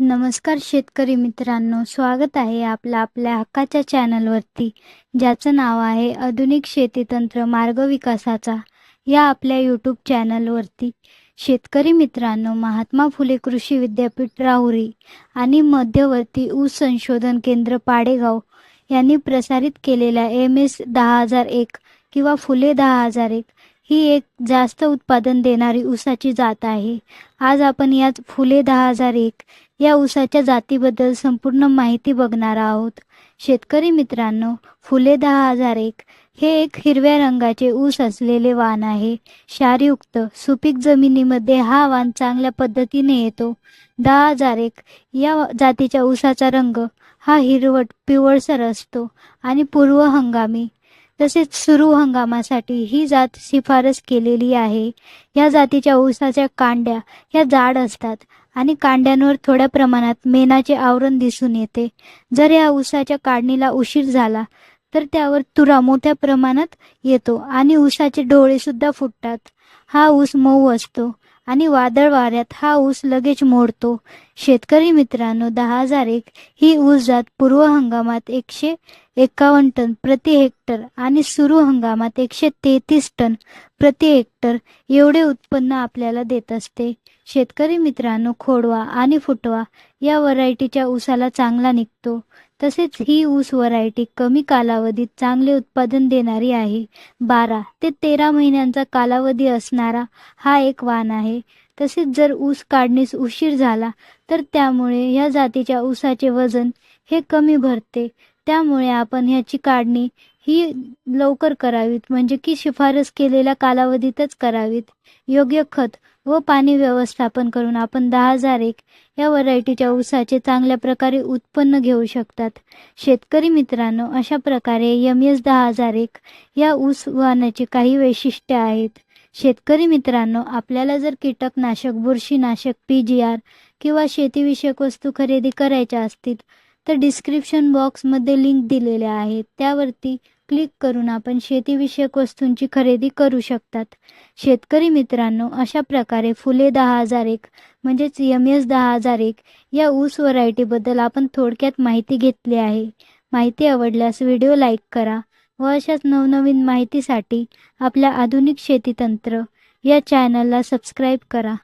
नमस्कार शेतकरी मित्रांनो स्वागत आहे आपलं आपल्या हक्काच्या चॅनलवरती ज्याचं नाव आहे आधुनिक शेतीतंत्र मार्ग विकासाचा. या आपल्या यूट्यूब चॅनलवरती शेतकरी मित्रांनो महात्मा फुले कृषी विद्यापीठ राहुरी आणि मध्यवर्ती ऊस संशोधन केंद्र पाडेगाव यांनी प्रसारित केलेल्या एम एस दहा हजार एक किंवा फुले दहा हजार एक ही एक जास्त उत्पादन देणारी ऊसाची जात आहे. आज आपण याच फुले दहा हजार एक या ऊसाच्या जातीबद्दल संपूर्ण माहिती बघणार आहोत. शेतकरी मित्रांनो फुले दहा हजार एक हे एक हिरव्या रंगाचे ऊस असलेले वाण आहे. क्षारयुक्त सुपीक जमिनीमध्ये हा वाण चांगल्या पद्धतीने येतो. दहा हजार एक या जातीच्या ऊसाचा रंग हा हिरवट पिवळसर असतो आणि पूर्व हंगामी तसेच सुरू हंगामासाठी ही जात शिफारस केलेली आहे. या जातीच्या ऊसाच्या कांड्या ह्या जाड असतात आणि कांड्यांवर थोड्या प्रमाणात मेणाचे आवरण दिसून येते. जर या ऊसाच्या काढणीला उशीर झाला तर त्यावर तुरा मोठ्या प्रमाणात येतो आणि ऊसाचे डोळे सुद्धा फुटतात. हा ऊस मऊ असतो आणि वादळ वाऱ्यात हा ऊस लगेच मोडतो. शेतकरी मित्रांनो दहा हजार एक ही ऊस जात पूर्व हंगामात एकशे एकावन्न टन प्रति हेक्टर आणि सुरू हंगामात एकशे तेहतीस टन प्रति हेक्टर एवढे उत्पन्न आपल्याला देत असते. शेतकरी मित्रांनो खोडवा आणि फुटवा या व्हरायटीच्या ऊसाला चांगला निघतो. तसेच ही ऊस व्हरायटी कमी कालावधीत चांगले उत्पादन देणारी आहे. बारा ते तेरा महिन्यांचा कालावधी असणारा हा एक वाण आहे. तसेच जर ऊस काढणीस उशीर झाला तर त्यामुळे या जातीच्या ऊसाचे वजन हे कमी भरते. त्यामुळे आपण ह्याची काढणी ही लवकर करावीत. म्हणजे की शिफारस केलेल्या कालावधीतच करावीत. योग्य खत व पाणी व्यवस्थापन करून आपण दहा हजार एक या व्हरायटीच्या ऊसाचे चांगल्या प्रकारे उत्पन्न घेऊ शकतात. शेतकरी मित्रांनो अशा प्रकारे एम एस दहा हजार एक या ऊस वाहनाची काही वैशिष्ट्ये आहेत. शेतकरी मित्रांनो आपल्याला जर कीटकनाशक बुरशीनाशक पी जी आर किंवा शेतीविषयक वस्तू खरेदी करायच्या असतील तर डिस्क्रिप्शन बॉक्समध्ये लिंक दिलेल्या आहेत. त्यावरती क्लिक करून आपण शेतीविषयक वस्तूंची खरेदी करू शकतात. शेतकरी मित्रांनो अशा प्रकारे फुले दहा हजार एक म्हणजेच एम एस दहा हजार एक या ऊस व्हरायटीबद्दल आपण थोडक्यात माहिती घेतली आहे. माहिती आवडल्यास व्हिडिओ लाईक करा व अशाच नवनवीन माहितीसाठी आपल्या आधुनिक शेतीतंत्र या चॅनलला सबस्क्राईब करा.